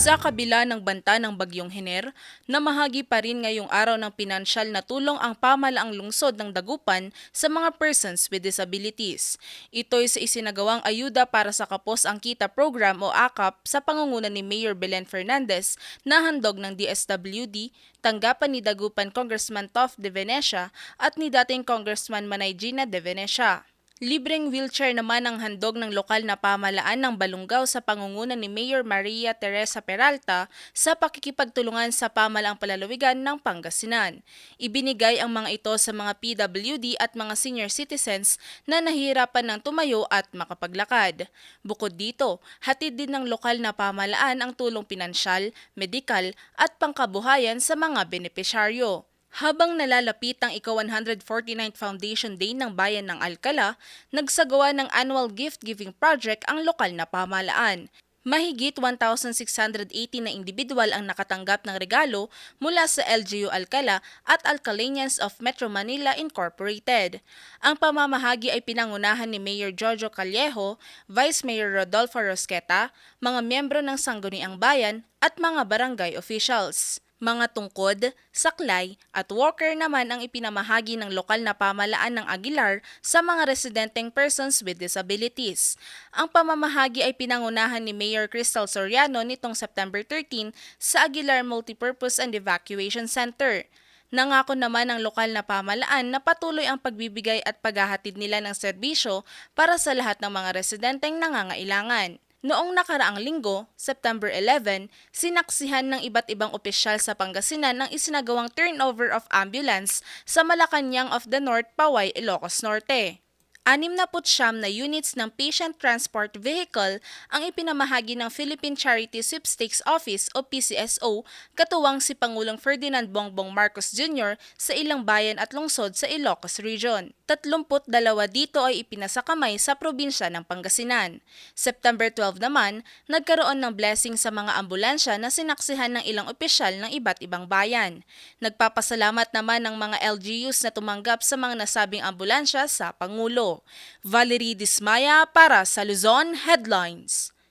Sa kabila ng banta ng bagyong Hener, namahagi pa rin ngayong araw ng pinansyal na tulong ang pamalaang lungsod ng Dagupan sa mga persons with disabilities. Ito'y sa isinagawang ayuda para sa Kapos ang Kita program o AKAP sa pangunguna ni Mayor Belen Fernandez na handog ng DSWD, tanggapan ni Dagupan Congressman Toff de Venecia at ni dating Congressman Manay Gina de Venecia. Libreng wheelchair naman ang handog ng lokal na pamalaan ng Balungaw sa pangunguna ni Mayor Maria Teresa Peralta sa pakikipagtulungan sa pamalaang palalawigan ng Pangasinan. Ibinigay ang mga ito sa mga PWD at mga senior citizens na nahihirapan ng tumayo at makapaglakad. Bukod dito, hatid din ng lokal na pamalaan ang tulong pinansyal, medikal at pangkabuhayan sa mga benepisyaryo. Habang nalalapit ang ika-149th Foundation Day ng Bayan ng Alcala, nagsagawa ng annual gift-giving project ang lokal na pamalaan. Mahigit 1,680 na individual ang nakatanggap ng regalo mula sa LGU Alcala at Alcalanians of Metro Manila Incorporated. Ang pamamahagi ay pinangunahan ni Mayor Jojo Callejo, Vice Mayor Rodolfo Rosqueta, mga miyembro ng Sangguniang Bayan at mga barangay officials. Mga tungkod, saklay at worker naman ang ipinamahagi ng lokal na pamalaan ng Aguilar sa mga residenteng persons with disabilities. Ang pamamahagi ay pinangunahan ni Mayor Crystal Soriano nitong September 13 sa Aguilar Multipurpose and Evacuation Center. Nangako naman ng lokal na pamalaan na patuloy ang pagbibigay at paghahatid nila ng serbisyo para sa lahat ng mga residenteng nangangailangan. Noong nakaraang linggo, September 11, sinaksihan ng iba't ibang opisyal sa Pangasinan ang isinagawang turnover of ambulance sa Malacanang of the North, Paway, Ilocos Norte. 69 na units ng Patient Transport Vehicle ang ipinamahagi ng Philippine Charity Sweepstakes Office o PCSO katuwang si Pangulong Ferdinand Bongbong Marcos Jr. sa ilang bayan at lungsod sa Ilocos Region. 32 dito ay ipinasakamay sa probinsya ng Pangasinan. September 12 naman, nagkaroon ng blessing sa mga ambulansya na sinaksihan ng ilang opisyal ng iba't ibang bayan. Nagpapasalamat naman ng mga LGUs na tumanggap sa mga nasabing ambulansya sa Pangulo. Valerie Dismaya para sa Luzon Headlines.